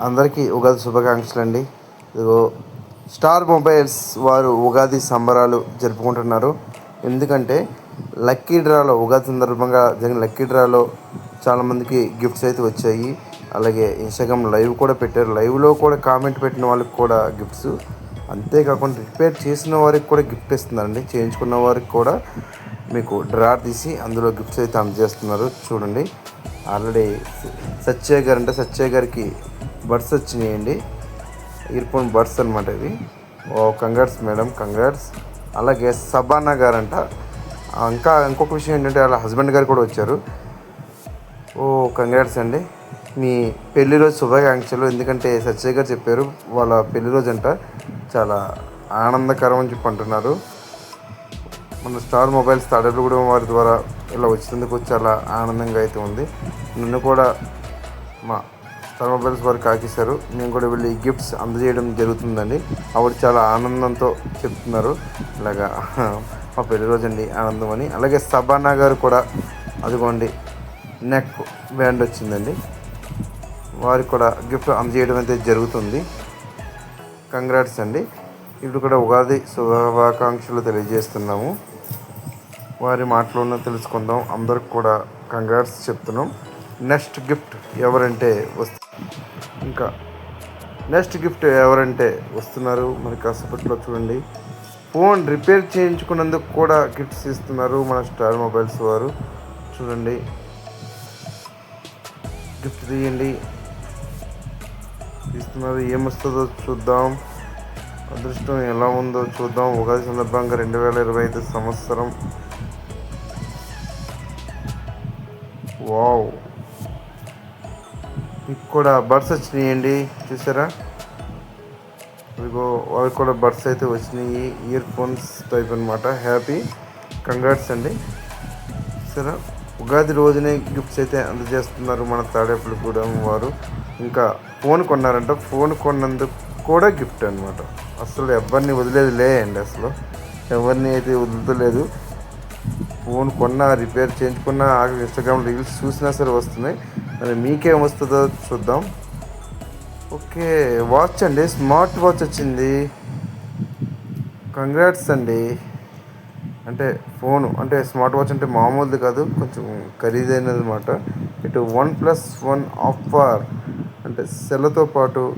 అందరికీ ఉగాది శుభాకాంక్షలు అండి ఇదిగో స్టార్ మొబైల్స్ వారు ఉగాది సంబరాలు జరుపుకుంటున్నారు. ఎందుకంటే లక్కీ డ్రాలో ఉగాది సందర్భంగా జరిగిన లక్కీ డ్రాలో చాలామందికి గిఫ్ట్స్ అయితే వచ్చాయి. అలాగే ఇన్స్టాగ్రామ్ లైవ్ కూడా పెట్టారు. లైవ్లో కూడా కామెంట్ పెట్టిన వాళ్ళకి కూడా గిఫ్ట్స్. అంతేకాకుండా రిపేర్ చేసిన వారికి కూడా గిఫ్ట్ ఇస్తున్నారండి. చేయించుకున్న వారికి కూడా మీకు డ్రా తీసి అందులో గిఫ్ట్స్ అయితే అందజేస్తున్నారు. చూడండి. ఆల్రెడీ సత్య గారు అంటే సత్య గారికి బర్డ్స్ వచ్చినాయండి. ఇయర్ఫోన్ బడ్స్ అనమాట ఇవి. ఓ కంగార్స్ మేడం కంగార్స్ అలాగే సబానా గారు అంట ఇంకా ఇంకొక విషయం ఏంటంటే వాళ్ళ హస్బెండ్ గారు కూడా వచ్చారు. ఓ కంగ్రాట్స్ అండి. మీ పెళ్ళి రోజు శుభాకాంక్షలు. ఎందుకంటే సత్య గారు చెప్పారు వాళ్ళ పెళ్ళి రోజు అంట. చాలా ఆనందకరం అని చెప్పి అంటున్నారు. మన స్టార్ మొబైల్స్ కూడా వారి ద్వారా ఇలా వచ్చినందుకు చాలా ఆనందంగా అయితే ఉంది. నన్ను కూడా మా స్టార్ వరకు వారు కాకిస్తారు మేము కూడా వెళ్ళి గిఫ్ట్స్ అందజేయడం జరుగుతుందండి. ఆవిడ చాలా ఆనందంతో చెప్తున్నారు. ఇలాగా మా పెళ్ళి రోజు అండి ఆనందం అని. అలాగే సబానా గారు కూడా అదిగోండి నెక్ బ్యాండ్ వచ్చిందండి. వారికి కూడా గిఫ్ట్ అందజేయడం అయితే జరుగుతుంది. కంగ్రాట్స్ అండి. ఇప్పుడు కూడా ఉగాది శుభాకాంక్షలు తెలియజేస్తున్నాము. వారి మాటలోనే తెలుసుకుందాం. అందరికి కూడా కంగ్రాట్స్ చెప్తున్నాం. నెక్స్ట్ గిఫ్ట్ ఎవరంటే వస్తు ఇంకా నెక్స్ట్ గిఫ్ట్ ఎవరంటే వస్తున్నారు మరి కాసేపట్లో చూడండి. ఫోన్ రిపేర్ చేయించుకున్నందుకు కూడా గిఫ్ట్స్ ఇస్తున్నారు మన స్టార్ మొబైల్స్ వారు. చూడండి. గిఫ్ట్ తీయండి. ఇస్తున్నారు. ఏమొస్తుందో చూద్దాం. అదృష్టం ఎలా ఉందో చూద్దాం. ఉగాది సందర్భంగా రెండు వేల ఇరవై ఐదు సంవత్సరం. వావ్. కూడా బర్డ్స్ వచ్చినాయండి చూసారా? ఇదిగో వాళ్ళకి కూడా బర్డ్స్ అయితే వచ్చినాయి ఇయర్ ఫోన్స్ టైప్ అనమాట హ్యాపీ కంగ్రాట్స్ అండి. చూసారా? ఉగాది రోజునే గిఫ్ట్స్ అయితే అందజేస్తున్నారు మన కూడా వారు. ఇంకా ఫోన్ కొన్నారంట ఫోన్ కొన్నందుకు కూడా గిఫ్ట్ అనమాట అసలు ఎవరిని వదిలేదు లే అండి అసలు. ఎవరిని అయితే వదలలేదు. ఫోన్ కొన్నా రిపేర్ చేయించుకున్నా ఇన్స్టాగ్రామ్ రీల్స్ చూసినా సరే వస్తున్నాయి. మరి మీకేం వస్తుందో చూద్దాం. ఓకే వాచ్ అండి. స్మార్ట్ వాచ్ వచ్చింది. కంగ్రాట్స్ అండి. అంటే ఫోను అంటే స్మార్ట్ వాచ్ అంటే మామూలుది కాదు కొంచెం ఖరీదైనది అనమాట ఇటు వన్ ప్లస్ వన్ ఆఫర్ అంటే సెల్తో పాటు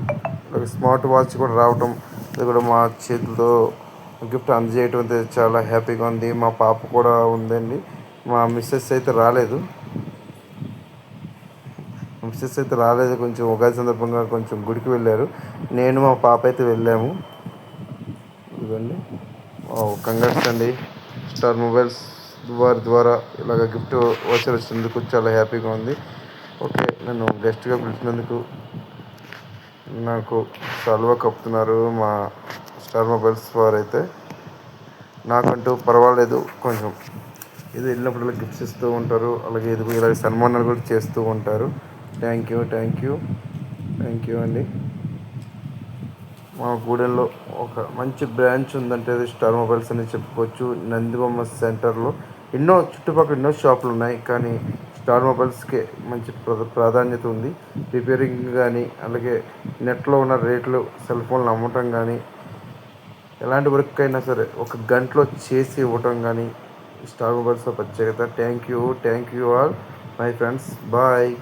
స్మార్ట్ వాచ్ కూడా రావటం అది కూడా మా చేతితో గిఫ్ట్ అందజేయటం అయితే చాలా హ్యాపీగా ఉంది. మా పాప కూడా ఉందండి. మా మిస్సెస్ అయితే రాలేదు. మిస్సెస్ అయితే రాలేదు. కొంచెం ఉగాది సందర్భంగా కొంచెం గుడికి వెళ్ళారు. నేను మా పాప అయితే వెళ్ళాము. ఇదండి కంగ్రాట్స్ అండి. స్టార్ మొబైల్స్ వారి ద్వారా ఇలాగ గిఫ్ట్ వచ్చర్ వచ్చినందుకు చాలా హ్యాపీగా ఉంది. ఓకే నన్ను గెస్ట్గా పిలిచినందుకు నాకు సల్వా కప్పుతున్నారు మా స్టార్ మొబైల్స్ వారు అయితే నాకంటూ పర్వాలేదు కొంచెం. ఇది వెళ్ళినప్పుడు గిఫ్ట్స్ ఇస్తూ ఉంటారు. అలాగే ఇది ఇలాగ సన్మానాలు కూడా చేస్తూ ఉంటారు. Thank you thank you thank you అండి మా గూడెంలో ఒక మంచి బ్రాంచ్ ఉందంటే అది స్టార్ మొబైల్స్ అని చెప్పుకోవచ్చు. నందిబొమ్మ సెంటర్లో ఎన్నో చుట్టుపక్కల ఎన్నో షాపులు ఉన్నాయి. కానీ స్టార్ మొబైల్స్కే మంచి ప్రాధాన్యత ఉంది. రిపేరింగ్ కానీ అలాగే నెట్లో ఉన్న రేట్లు సెల్ ఫోన్లు అమ్మటం కానీ ఎలాంటి వర్క్ అయినా సరే ఒక గంటలో చేసి ఇవ్వటం కానీ స్టార్ మొబైల్స్ ప్రత్యేకత. Thank you thank you all my friends bye